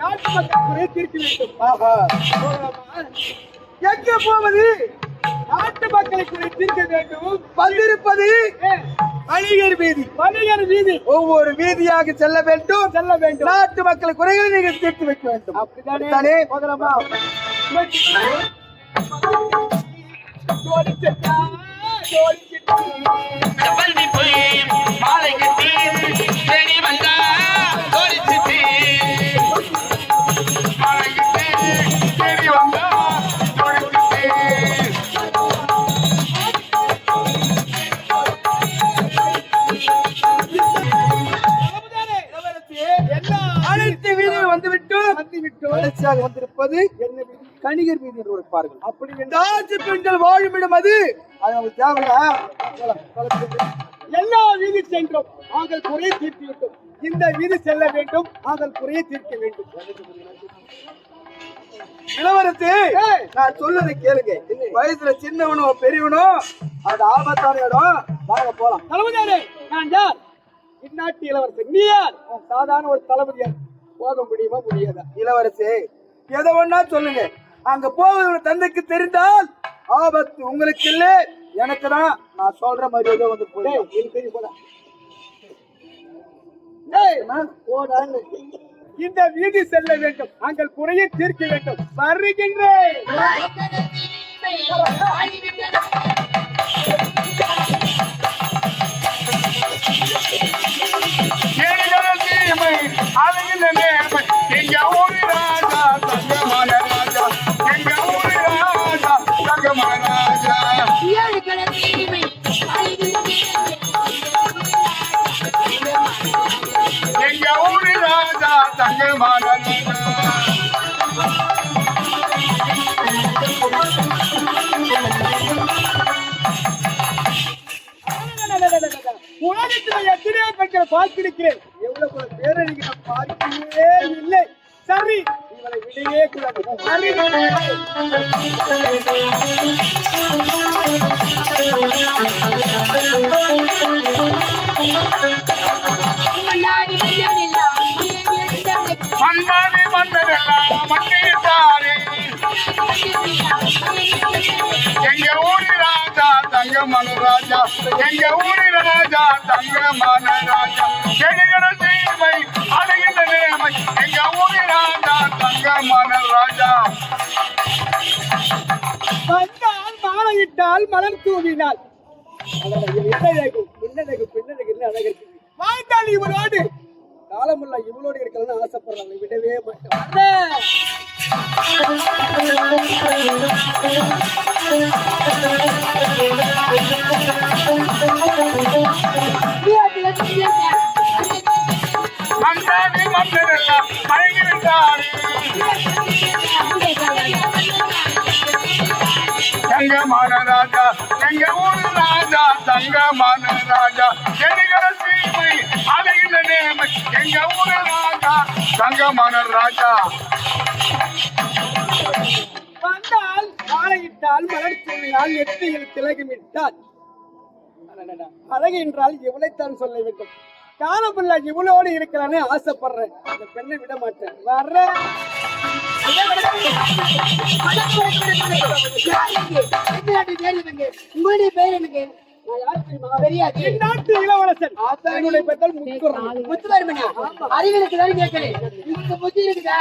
நாட்டு மக்கள் குறை தீர்க்க வேண்டும்? எங்க போவது நாட்டு மக்களை குறை தீர்க்க வேண்டும் வந்திருப்பது வணிகர் வீதி. வணிகர் வீதி. ஒவ்வொரு வீதியாக செல்ல வேண்டும். செல்ல வேண்டும். நாட்டு மக்கள் குறைகளை நீங்கள் தீர்த்து வைக்க வேண்டும். அப்படித்தானே? போய் மாலை கட்டி வந்தா கடைசியாக வந்திருப்பது என்ன? கணிகர் வீதி என்று இருப்பார்கள் அப்படி என்றால் தாஜ் பெண்கள் வாழும் இடம் அது அது நமக்கு. எல்லா வீதி சென்றோம் நாங்கள் குறையை தீர்த்து விட்டோம். இந்த வீதி செல்ல வேண்டும் நாங்கள் குறையை தீர்க்க வேண்டும். இளவரசி. நான் சொல்றதை கேளுங்க. வயசுல சின்னவனோ பெரியவனோ அது ஆபத்தான இடம். வாங்க போலாம். தளபதியாரே நான் யார்? இந்நாட்டு இளவரசர் நீ யார்? சாதாரண ஒரு தளபதியார் போக முடியுமா முடியாதா? இளவரசி எதை ஒண்ணா சொல்லுங்க. அங்க போவது உங்க தந்தைக்கு தெரிந்தால் ஆபத்து உங்களுக்கு இல்ல. எனக்கு தான் நான் சொல்ற மாதிரி ஏதோ வந்து போய் போடா. இந்த வீதி செல்ல வேண்டும். நாங்கள் குறையை தீர்க்க வேண்டும். வருகின்றேன். அழகின நேர்மை எங்க ஊரு ராஜா தங்கமான ராஜா எங்க ஊரு ராஜா தங்கமான ராஜா எங்க ஊரு ராஜா தங்கமான ராஜா உலகத்தில் எத்தனையோ பெற்ற பார்த்திருக்கிறேன். எவ்வளவு பேரழிவு நான் பார்க்கவே இல்லை. சரி இவரை விடவே கூடாது சரி. மன்னாடி மன்னரெல்லாம் மன்னித்தாரே தங்கமான ராஜா எங்க ஊரு ராஜா தங்கமான ராஜா. செடிகள சீமை அழகின்ற நேமை எங்க ஊரு ராஜா தங்கமான ராஜா. வந்தால் மாலையிட்டால் மலர் தூவினாள் என்னழகு பின்னழகு பின்னழகு என்ன அழகு வாழ்ந்தால் இவரோடு காலமுள்ள இவளோடு இருக்கணும்னு ஆசைப்படுறாங்க. விடவே மயங்கிவிட்டாரே தங்கமான ராஜா எங்க ஊரு ராஜா தங்கமான ராஜா செடிகள ராஜா தங்கமான ராஜா. வந்தால் மாலையிட்டால் மலர் தூவினால் நெற்றியில் திலகமிட்டால். அழகு என்றால் இவளைத்தான் சொல்ல வேண்டும். காலமுள்ள இவளோடு இருக்கலான்னு ஆசைப்படுறேன். அந்த பெண்ணை விட மாட்டேன். வர்ற. உங்களுடைய பேர் எனக்கு இந்நாட்டு இளவரசன்? கேட்கிறேன். உங்களுக்கு புத்தி இருக்குதா?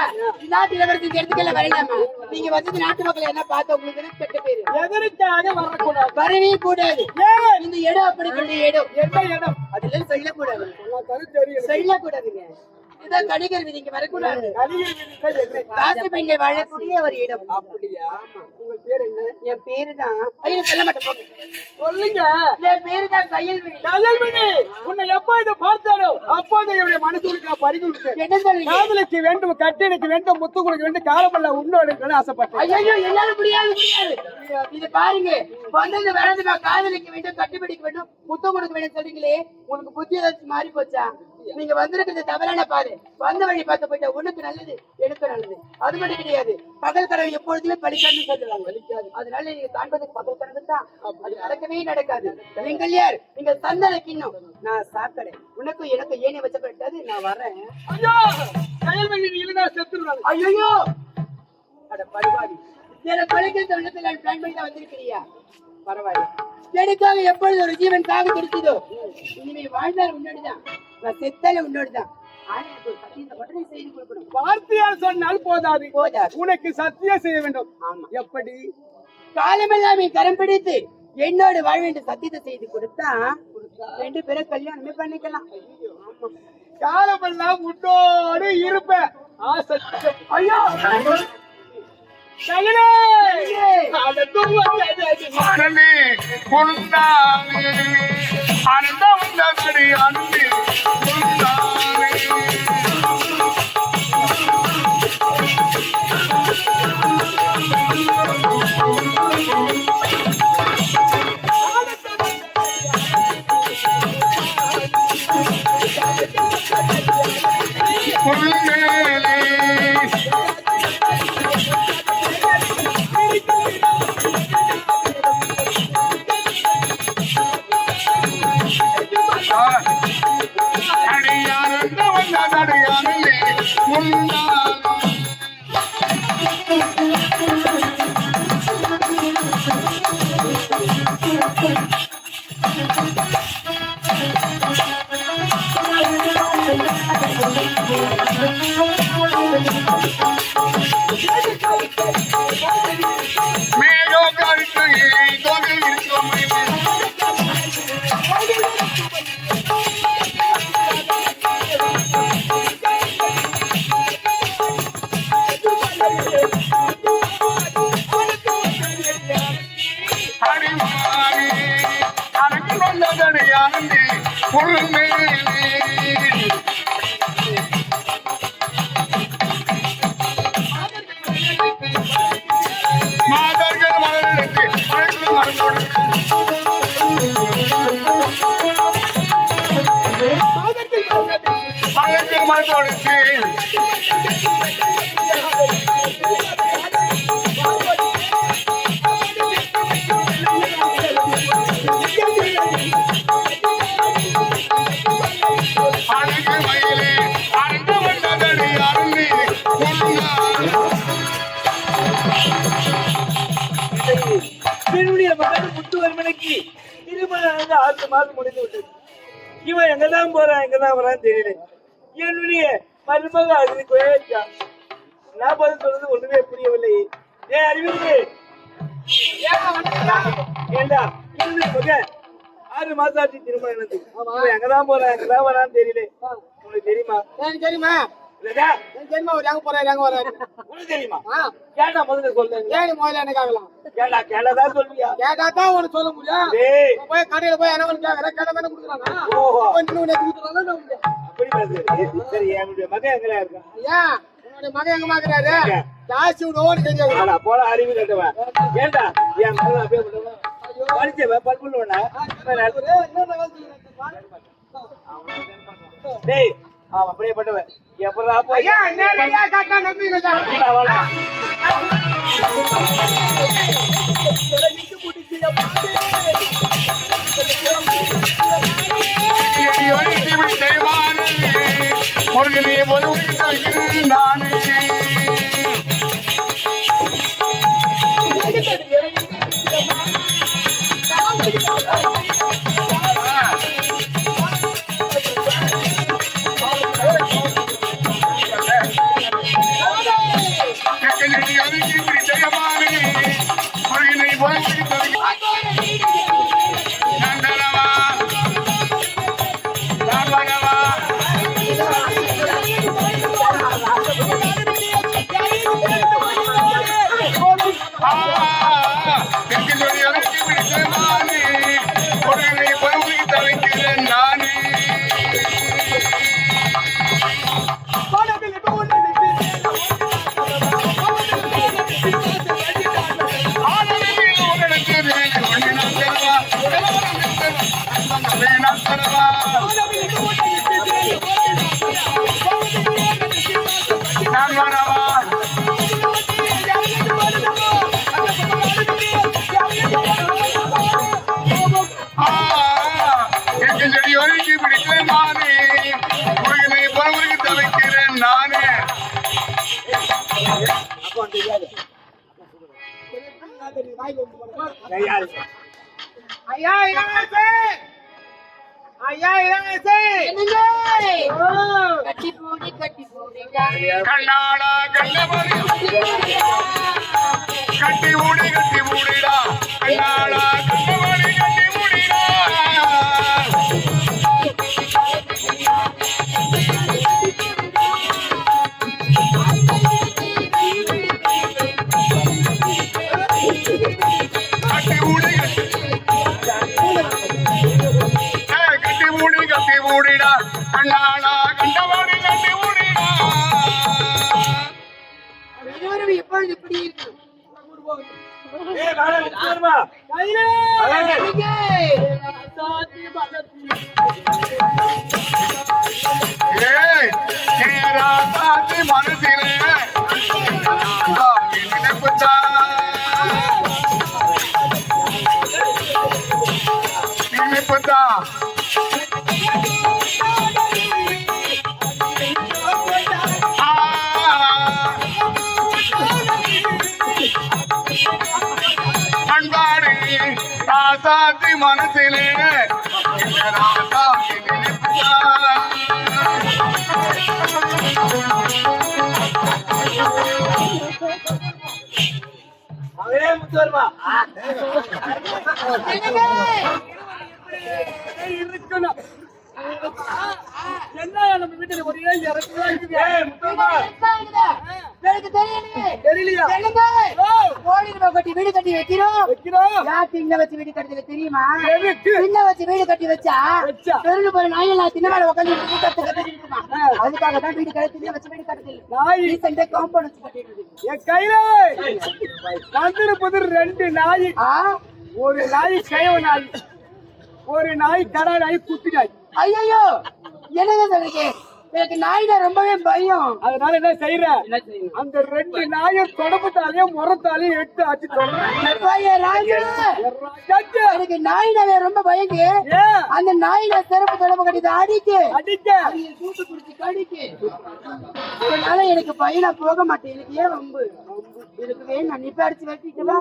நாட்டு இளவரசி எடுத்துக்கல வரலாமா நீங்க வந்தது நாட்டு மக்கள் என்ன பார்த்த உங்களுக்கு கெட்ட பேரு? எதற்காக வரக்கூடாது? வரவே கூடாது. ஏன்? இந்த இடம் அப்படிப்பட்ட இடம். என்ன இடம்? அதெல்லாம் சொல்லக்கூடாது சொல்லக்கூடாதுங்க இதான் கடிகர் விதி இங்க வரக்கூடாது பெண்கள் வாழக்கூடிய ஒரு இடம். அப்படியா? உங்க பேர் என்ன? என் பேரு தான் ஐயோ சொல்ல மாட்டேன். சொல்லுங்க. என் பேரு தான் கையல்விழி கயல்மணி உன்னை எப்ப இதை பார்த்தாரோ அப்போது என்னுடைய மனசுக்கு விட்டேன் என்ன சொல்றீங்க? காதலிக்கு வேண்டும் கட்டினுக்கு வேண்டும் முத்து கொடுக்க வேண்டும் காலமல்ல உன்னோடு ஆசைப்பட்டேன். ஐயோ என்னால முடியாது முடியாது. இது பாருங்க வந்தது நான் காதலிக்க வேண்டும் கட்டுப்பிடிக்க வேண்டும் முத்தம் கொடுக்க வேண்டும் சொல்றீங்களே உங்களுக்கு புத்தி ஏதாச்சும் மாறி போச்சா நீங்க வந்திருக்கிறது தவறான பாதை. வந்த வழி பார்த்து போயிட்டா உனக்கு நல்லது எனக்கு நல்லது. அது மட்டும் கிடையாது. பகல் கனவு எப்பொழுதுமே பலிக்காதுன்னு சொல்லுவாங்க. பலிக்காது அதனால நீங்க காண்பதுக்கு பகல் கனவு தான். அது நடக்கவே நடக்காது. நீங்கள் யார்? நீங்க சந்தன கிண்ணம். நான் சாக்கடை. உனக்கும் எனக்கும் ஏனி வச்ச கட்டாது நான் வரேன் ஐயோ! செயல்வழி இல்லைன்னா செத்துருவாங்க. ஐயோ அட பரவாயில்லை எனக்கு கொலைக்கிற உள்ளத்தில் பிளான் பண்ணி தான் வந்திருக்கிறியா? பரவாயில்ல. எனக்காக எப்பொழுது ஒரு ஜீவன் காக துடிச்சதோ இனிமே வாழ்ந்தால் உன்னோடுதான். நான் செத்தால உன்னோடுதான். வார்த்தையால் சொன்னால் போதாது. உனக்கு சத்தியம் செய்ய வேண்டும். ஆமா. எப்படி? காலமெல்லாம் கரம் பிடித்து என்னோடு வாழ சத்தியத்தை செய்து கொடுத்தா ரெண்டு பேரும் கல்யாணமே பண்ணிக்கலாம். காலமெல்லாம் உன்னோடு இருப்ப ஆசை. ஐயோ! கயலே அந்த துருவத்தை ஆனந்தி கொண்டானே ஆனந்தம் மலர்கள் மலர்களோடு அழகு மயிலே என்னுடைய மகன் முத்துவர்மனுக்கு திருமணம் ஆறு மாதம் முடிந்து விட்டது இவன் எங்கதான் போறான் எங்கதான் வரான்னு தெரியல. என்னுடைய மருமக அழுது கோயிச்சான் நான் பதில் சொல்றது ஒண்ணுமே புரியவில்லை. ஏ அறிவிக்கு ஏண்டா? என்னுடைய மகன் ஆறு மாசம் ஆச்சு திருமணம் இவன் எங்கதான் போறான் எங்கதான் வரான்னு தெரியல. உனக்கு தெரியுமா? எனக்கு தெரியுமா? தெரியுமா ஒரு எங்க போறாரு எங்க வராரு உனக்கு தெரியுமா? கேட்டா முதல்ல சொல்ல ஏன் முதல்ல எனக்கு ஆகலாம் கேட்டா கேட்டதான் சொல்லுவியா? கேட்டா தான் உனக்கு சொல்ல முடியும். டேய். போய் கடையில போய் என்ன ஒன்று கேட்கறேன் கேட்டா தானே கொடுக்குறாங்க. ஓஹோ. இன்னும் உனக்கு கொடுக்குறாங்க அப்படி பேசு சரி என்னுடைய மகன் எங்கடா இருக்கான்? ஐயா உன்னுடைய மகன் எங்க மாக்குறாரு காசு விடுவோன்னு தெரியாது ஆனா போல அறிவு கட்டவன் ஏண்டா? என் மகன் அப்படியே படிச்சவன் பல்புள்ளவனா டேய் அவன் அப்படியே பட்டவன் எப்படா போய் முருகனே ஒரு நானே ஐயா இளவரசே ஐயா இளவரசே! என்னங்க? கட்டி போடி கட்டி கண்ணாடா கண்ணாடா கண்டபடி கட்டி ராசாத்தி மனசிலே. அவரே முத்துவருமா. என்னங்க இருக்கணும் என்ன நம்ம வீட்டுல ஒரே. எனக்கு தெரியலையே. தெரியலையா? கட்டி வீடு கட்டி வைக்கிறோம். வைக்கிறோம். யார் திண்ண வச்சு வீடு கட்டுறது தெரியுமா? திண்ண வச்சு வீடு கட்டி வச்சா. தெருவில் போற நாயெல்லாம் திண்ண மேல உட்காந்து கூட்டத்தை கட்டிட்டு இருக்கான் அதுக்காக தான் வீடு கட்டி திண்ண வச்சு வீடு கட்டுறது நாய். ரீசெண்டா காம்பவுண்ட் வச்சு கட்டிட்டு இருக்கு என் கையில நந்திர புதிர் ரெண்டு நாய். ஆ? ஒரு நாய் கயவ நாய். ஒரு நாய் கடா நாய் குட்டி நாய். ஐயோ என்னங்க சொல்றீங்க? எனக்கு நாய்னா ரொம்பவே பயம். அதனால என்ன செய்யற அந்த ரெண்டு நாயும் தொடப்பத்தாலையும் முறத்தாலையும் எடுத்து ஆச்சு எனக்கு நாய்னாவே ரொம்ப பயங்க அந்த நாயில சிறப்பு தொடர்பு கட்டிட்டு அடிக்கு. அடிக்க! கடிக்கு. அதனால எனக்கு பையனா போக மாட்டேன். எனக்கு ஏன் வம்பு? எனக்கு வேணும். நிப்ப அடிச்சு வெட்டிட்டு வா.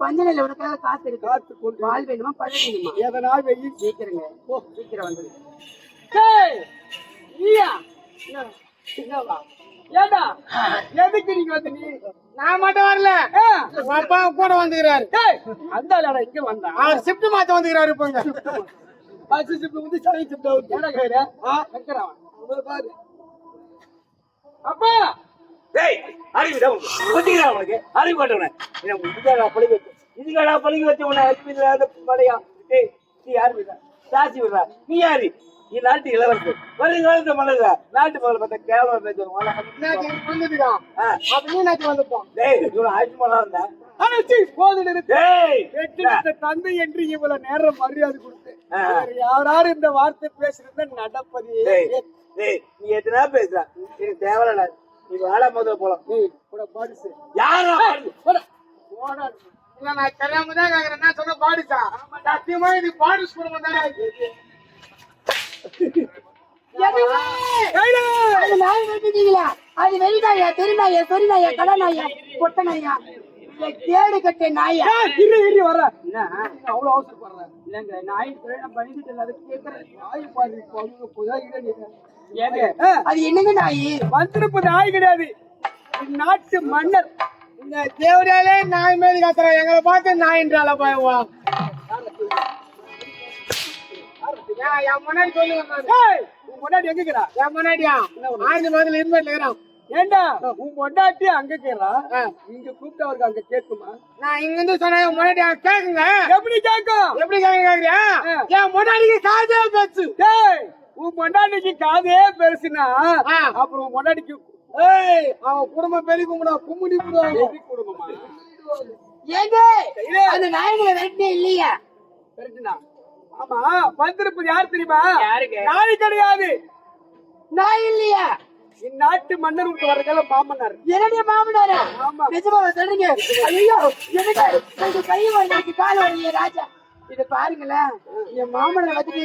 பஞ்சனையில உனக்காக காத்து இருக்கு காத்து பால் வேணுமா பழம் வேணுமா எதனா வெயில்? சீக்கிரங்க. சீக்கிரம் வந்து எதுக்கு நீங்க வந்து நீ நான் மட்டும் வரல அப்பா கூட வந்துக்கிறாரு அந்த இங்க வந்தா அவர் ஷிப்ட் மாத்த வந்துக்கிறாரு இப்போ ஷிப்ட் வந்து சரி ஷிப்ட் அவுட் பாரு அப்பா டேய், அறிவுடா உனக்கு. உனக்கு. அறிவு கட்டவனே. இதுக்காடா பழகி இதுக்காடா பழகி வச்சு உன்னை அறிவு இல்லாத படையா? டேய், நீ யாரு விடுறா? சாட்சி விடுறா. நீ யாரு? நீ நாட்டு இளவரசர். வருங்காலத்து மன்னரா. நாட்டு மன்னர் பார்த்தா கேவலமா பேசுவாங்க. நீ தந்தை என்று இவ்வளவு நேரம் மரியாதை கொடுத்து யாராரு இந்த வார்த்தை பேசுறது நடப்பது நீ எத்தனை பேசுற எனக்கு தேவையில்ல நீ வாடா முதல்ல போலாம் யாரா போடா இல்ல நான் தெரியாம தான் கேக்குறேன் நான் சொன்ன பாடிச்சா சத்தியமா இது பாடிஸ் குடும்பம் தானே அது நாய் வெட்டிட்டீங்களா அது வெளி நாயா தெரு நாயா சொறி நாயா கடை நாயா கொட்டை நாயா நாயா இரு இரு வர என்ன அவ்வளவு அவசரப்படுறேன் இல்லங்க நாய் பண்ணிட்டு கேட்கறேன் நாய் பாரு அவங்க புதா அது என்னங்க நாய்? வந்திருப்பது நாய் கிடையாது. இந்நாட்டு மன்னர். இந்த தேவடியாலே நாய் மாரி கத்துற எங்களை பார்த்து நாயின்றால பயவா என் முன்னாடி சொல்லி வந்தாரு ஏய், உன் பொண்டாட்டி எங்க இருக்கிறா? என் முன்னாடியா? ஆயுத மாதிரி இருந்துட்டு இருக்கிறான். ஏண்டா உன் பொண்டாட்டி அங்க இருக்கிறா இங்க கூப்பிட்டவருக்கு அங்க கேட்குமா நான் இங்க இருந்து சொன்ன முன்னாடி கேக்குங்க. எப்படி கேட்கும்? எப்படி கேக்குறியா? என் முன்னாடிக்கு காதே பேச்சு. உன் பொண்டாட்டிக்கு காதே பெருசுனா. அப்புறம் உன் பொண்டாட்டிக்கு ஏய் அவன் குடும்பம் பெரிய கும்பிடா கும்முடி கும்பிடுவாங்க பெரிய குடும்பமா? ஏங்க அந்த நாய்களை வெட்டினே இல்லையா? கரெக்டுனா ஆமா வந்திருப்பது யார் தெரியுமா? நாய் கிடையாது. நாய் இல்லையா. இந்நாட்டு மன்னர் விட்டு வர்றதுல மாமன்னார் என்னுடைய மாமனாரா? ஆமா. நிஜமா சொல்றீங்க? ஐயோ எனக்கு எனக்கு கை வலி கால் வலி ராஜா. இத பாருங்களேன். என் மாமனை வந்து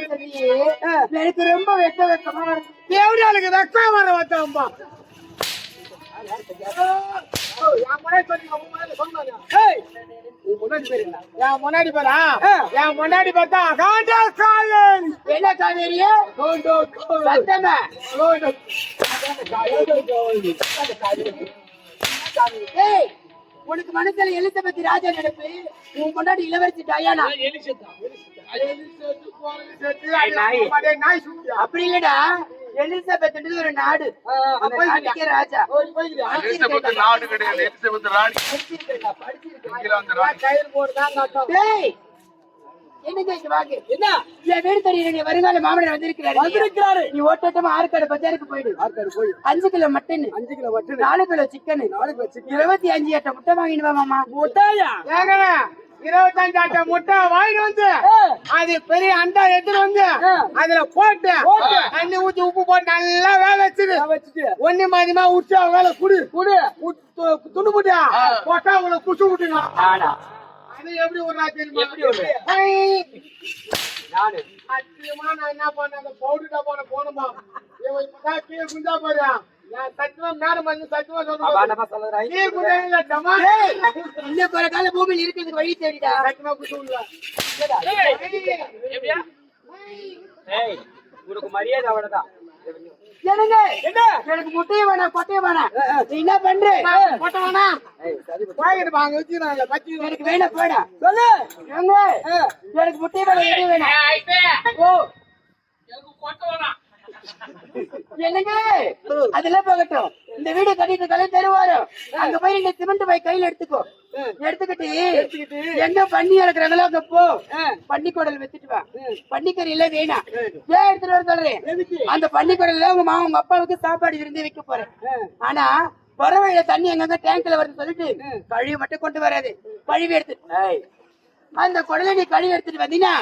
எனக்கு ரொம்ப வெக்க வெக்கமா இருக்கு. தேவடியாளுக்கு வெக்கம் வர வச்சாம்பா? முன்னாடி? என் முன்னாடி பார்த்தா காண்டா காயல் என்ன காவேரியே சத்தமா உனக்கு மனசுல எலிசபெத் ராஜா நடப்பு உன் கொண்டாடி இளவரசி டயானா? அப்படி இல்லடா. எலிசபெத் ஒரு நாடு. ராஜா. எலிசபெத் நாடு கிடையாது. எலிசபெத் ராணி. வருங்கால மாமனர் வந்திருக்கிறாரு. வந்திருக்கிறாரு. நீ ஓட்டோட்டமா ஆறுக்காடு பஜாருக்கு போயிடு. ஆற்காடு போய் அஞ்சு கிலோ மட்டன். அஞ்சு கிலோ வட்டு நாலு கிலோ சிக்கன். நாளைக்கு வச்சு இருபத்தி அஞ்சு எட்ட முட்டை வாங்கிட்டு வா மாமா. முட்டாயா? ஏங்க இருபத்தஞ்சு ஆட்ட முட்டை வாங்கிட்டு வந்து அது பெரிய அண்டா எடுத்துட்டு வந்து அதுல போட்டு தண்ணி ஊத்தி உப்பு போட்டு நல்லா வேக வச்சுது வச்சுட்டு. ஒண்ணு மாதிரிமா உச்சு வேலை குடு. குடு. துண்டு போட்டியா? போட்டா உங்களை குசு விட்டுங்க அது எப்படி ஒரு நாள் தெரியுமா? நான் என்ன அந்த பவுடர் டப்பான போனோமா? இவன் இப்பதான் குஞ்சா பாரு. பூமியில் இருக்கிறதுக்கு வழி தேடிடா. சத்தியமா குசு விடல என்னங்க? எனக்கு முட்டையை வேணாம் கொட்டையை வேணாம். நீ என்ன பண்ற? போட்ட வேணாம் வாங்கிட்டு வாங்க வச்சுக்கிறாங்க பச்சு எனக்கு வேணாம் போடா. சொல்லு. ஏங்க எனக்கு முட்டையை வேணாம் எதுவும் வேணாம்? ஓ. என்னங்க? அதெல்லாம் போகட்டும். இந்த வீடு கட்டிட்டு கலை தருவாரு? அங்க போய் நீங்க சிமெண்ட் போய் கையில எடுத்துக்கோ. எடுத்துக்கிட்டு எங்க பண்ணி இறக்குறாங்களோ அங்க போ. பன்னி குடல் வச்சுட்டு வா. பன்னிக்கறி எல்லாம் வேணாம் ஏன் எடுத்துட்டு வர சொல்றேன் அந்த பன்னி குடல்ல உங்க மாமா உங்க அப்பாவுக்கு சாப்பாடு விருந்து வைக்க போறேன். ஆனா பறவையில தண்ணி எங்கங்க டேங்க்ல வருது சொல்லிட்டு கழுவி மட்டும் கொண்டு வராது. கழுவி எடுத்து அந்த குடலை நீ கழுவி எடுத்துட்டு வந்தீங்கன்னா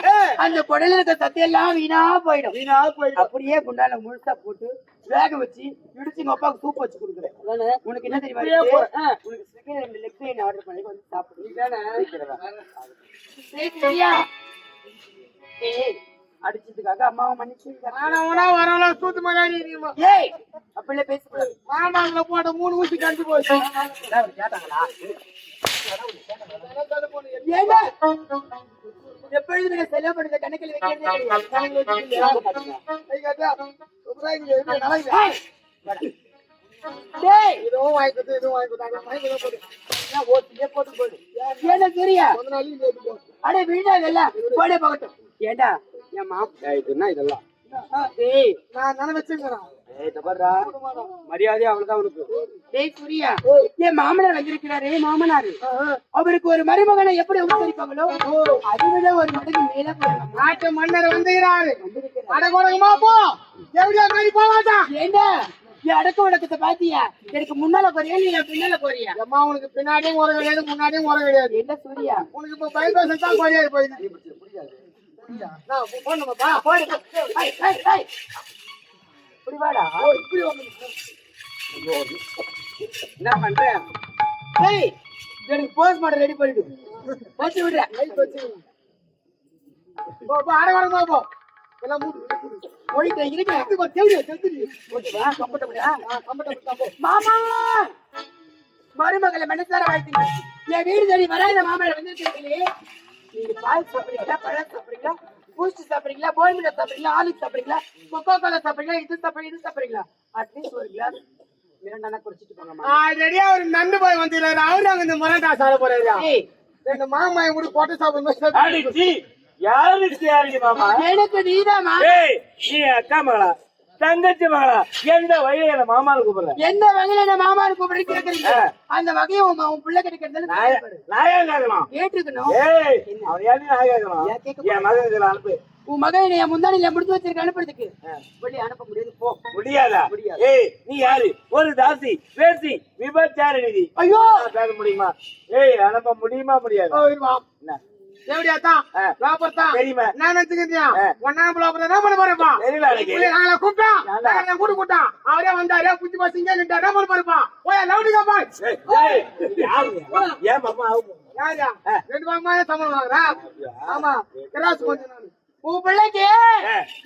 அந்த குடல்ல இருக்க சத்தையெல்லாம் வீணா போயிடும் வீணா போயிடும் அப்படியே குண்டால முழுசா போட்டு வேக வச்சு இடிச்சு உங்க அப்பாவுக்கு சூப் வச்சு கொடுக்குறேன் உனக்கு என்ன தெரியுமா? உனக்கு சிக்கன் ரெண்டு லெக் பிரியாணி ஆர்டர் பண்ணி வந்து சாப்பிடு சரி, சரியா? ஏய், அடிச்சதுக்காக அம்மாவை மன்னிச்சு ஆனா உனா வரல சூத்து மாதிரி ஏய் அப்படிலாம் பேசக்கூடாது மாமாங்களை போட்ட மூணு ஊசி கண்டு போச்சு ஏண்டா எப்பொழுது நீங்க பண்ணுற கணக்கில். ஏண்டா என் மாமா இதெல்லாம்? நான் நினைச்சுங்கிறேன் ஏய் தபர்ரா மரியாதை அவ்வளவுதான் உனக்கு. மாமனார் வந்திருக்கிறாரே மாமனார். அவருக்கு ஒரு மருமகனை எப்படி உபசரிப்பாங்களோ அதை விட ஒரு மடங்கு மேல நாட்டு மன்னர் வந்துகிறாரு அட கொடுங்கம்மா போ. எப்படியா என் அடக்க வழக்கத்தை பாத்தியா? எனக்கு முன்னால போறியா நீ பின்னால போறியா? அம்மா உனக்கு பின்னாடியும் உரம் கிடையாது முன்னாடியும் உரம் கிடையாது. என்ன சூர்யா? உனக்கு இப்ப பைபாஸ் தான் குறையாது போயிடுது. இப்படி வாடா இப்படி வந்து என்ன பண்ற? ஏய் எனக்கு போஸ்ட் மாடல் ரெடி பண்ணிடு. வச்சு விடுற. போ போ அட கொடுங்கம்மா போ. எல்லாம் மூடு. போயிட்டு இருக்கேன் இது போ தெரியும் தெரியும் ஓகேவா கம்ஃபர்டபுளா கம்பெனி தான் போ. மாமா மருமகளை மனசார வாழ்த்துங்க. என் வீடு தேடி வராத மாமலை நீங்க பால் சாப்பிடுறீங்களா பழம் சாப்பிடுறீங்களா? பூஸ்ட் சாப்பிடுறீங்களா? போர்மிடா சாப்பிடுறீங்களா? ஆலிக் சாப்பிடுறீங்களா? கொக்கோ கோலா சாப்பிடுறீங்களா? இது சாப்பிடுறீங்க இது சாப்பிடுறீங்களா? அட்லீஸ்ட் ஒரு கிளாஸ் மிரண்டானா குடிச்சிட்டு போங்கம்மா நண்டு பாய் வந்துடுறாரு. அவரு அங்க இந்த மரண்டா சாப்பிட போறாரு. ஏய். இந்த மாமா கூட போட்டு சாப்பிடும்போது யாருக்கு யாருக்கு மாமா? எனக்கு நீதாம்மா. ஏய் நீ அக்கா மகளா. தங்கச்சி மகளா எந்த வழியில என்ன மாமான்னு கூப்பிடுற? எந்த வகையில என்ன மாமான்னு கூப்பிட்டு கேக்குறீங்க? அந்த வகையை உன் உன் பிள்ளை கிடைக்கிறதுல ஏன் கேட்கணும்? கேட்டுக்கணும் ஏய் அவன் யாரையும் நான் கேட்கணும்? ஏன் கேட்க என் மகன் அனுப்பு. உன் மகன் என் முந்தானில முடிச்சு வச்சிருக்க அனுப்புறதுக்கு. வெளியே அனுப்ப முடியாது போ. முடியாதா? ஏய் நீ யாரு? ஒரு தாசி பேசி விபச்சார நிதி. ஐயோ! பேச முடியுமா? ஏய் அனுப்ப முடியுமா முடியாது? என்ன? எப்படியா தான் ஆ. லாபர் தான் தெரியுமா? நான் நினைச்சுக்கிட்டியா? ஆ. ஒன்னா லாபர் என்ன பண்ண போறப்பா தெரியல. நாங்கள கூட்டு கூட்டான் அவரே வந்தாரு புத்தி பஸ் இங்கே நின்றா என்ன பண்ண போறப்பா போய் லவுடி காப்பா? ஏன் மாமா ரெண்டு சம்பளம் ஆமா. கிராஸ் கொஞ்சம் நானு உன் பிள்ளைக்கு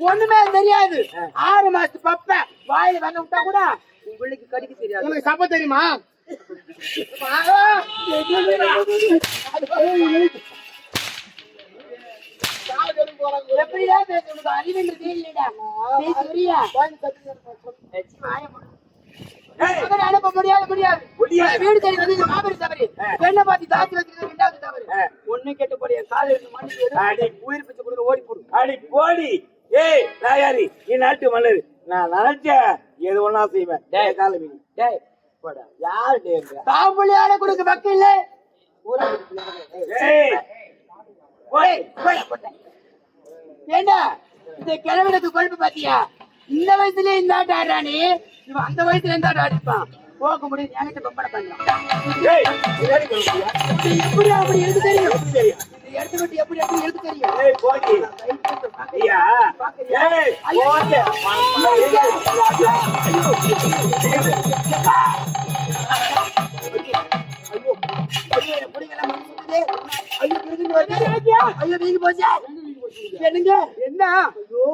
ஒண்ணுமே தெரியாது. ஆறு மாசத்து பப்ப வாயில வந்து விட்டா கூட உன் பிள்ளைக்கு கடிக்க தெரியாது. உனக்கு சப்ப தெரியுமா? எப்படிதான் பேச உனக்கு இல்லடா பேசுறியா? அனுப்ப முடியாது. வீடு தேடி வந்து இது மாபெரும் தவறு. பெண்ணை பார்த்து தாத்தி வச்சுக்கிறது ரெண்டாவது தவறு. ஒண்ணு கெட்டு காலை மண்ணு. உயிர் பிச்சை கொடுத்து ஓடி போடு. அடி போடி. ஏய் நாயாரி நீ நாட்டு மன்னர். நான் நினைச்ச எது ஒண்ணா செய்வேன். டேய். கால மீன் டேய் போடா. யாரு டேய் தாம்புள்ளியால கொடுக்க பக்கம் இல்ல. ஊரா ஏய். ஏண்டா இந்த கிழவனுக்கு கொழுப்பு பாத்தியா? இந்த வயசுலயே இந்த ஆடுறானே. இவன் அந்த வயசுல இந்த ஆட்டம் ஆடிப்பான். போக முடியும் என்கிட்ட பின்னாடி கொடுப்பியா எப்படி அப்படி எனக்கு தெரியும்? விட்டு எப்படி எப்படி எனக்கு தெரியும்? ஐயோ, ஐயோ, வீங்கி போச்சா? என்னங்க? என்ன? ஐயோ,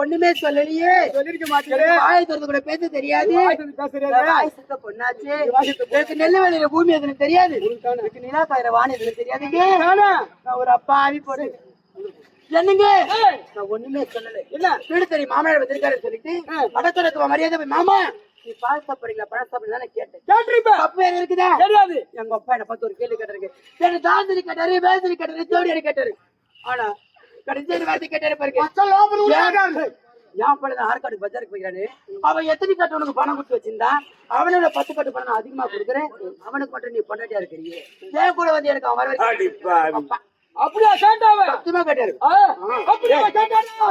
ஒண்ணுமே சொல்லலையே. சொல்லிருக்க மாட்டேன் வாயை திறந்து கூட பேச தெரியாது. வாய் சுத்த பொண்ணாச்சு. எனக்கு நெல்லு வேலையில பூமி எதுன்னு தெரியாது. எனக்கு நிலா காயிற வானம் எதுன்னு தெரியாதுங்க நான் ஒரு அப்பாவி போடு என்னங்க? நான் ஒண்ணுமே சொல்லல. இல்ல வீடு தெரியும் மாமனார் வந்திருக்காரு சொல்லிட்டு அடக்கடத்துவ மரியாதை போய் மாமா நீ பால் சாப்பிடுறீங்களா பழம் சாப்பிடுறீங்களா கேட்டேன். கேட்டிருப்ப தப்பு எது இருக்குதா? தெரியாது. எங்க அப்பா என்ன பார்த்து ஒரு கேள்வி கேட்டாரு என்ன தாந்திரி கேட்டாரு வேதிரி கேட்டாரு ஜோடியாரு கேட்டாரு. ஆனா கடைசி வார்த்தை கேட்டாரு பாருங்க. என் பழம் ஆற்காடு பஜாருக்கு அவன் எத்தனை கட்டு உனக்கு பணம் கொடுத்து வச்சிருந்தா? அவனோட பத்து கட்டு பணம் அதிகமா கொடுக்குறேன். அவனுக்கு மட்டும் நீ பொண்டாட்டியா இருக்கிறீங்க ஏன் கூட வந்து எனக்கு அவன் வர அப்படியா கேட்டாவ சத்தியமா கேட்டாரு ஆ, அப்படியா கேட்டானா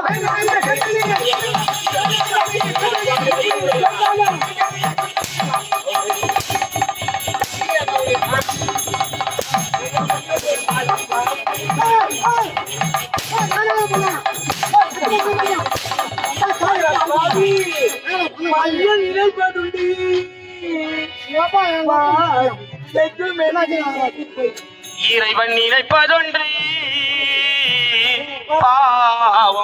பையன் நினைப்பதுண்டி இறைவன் நினைப்பதொன்று. பாவம்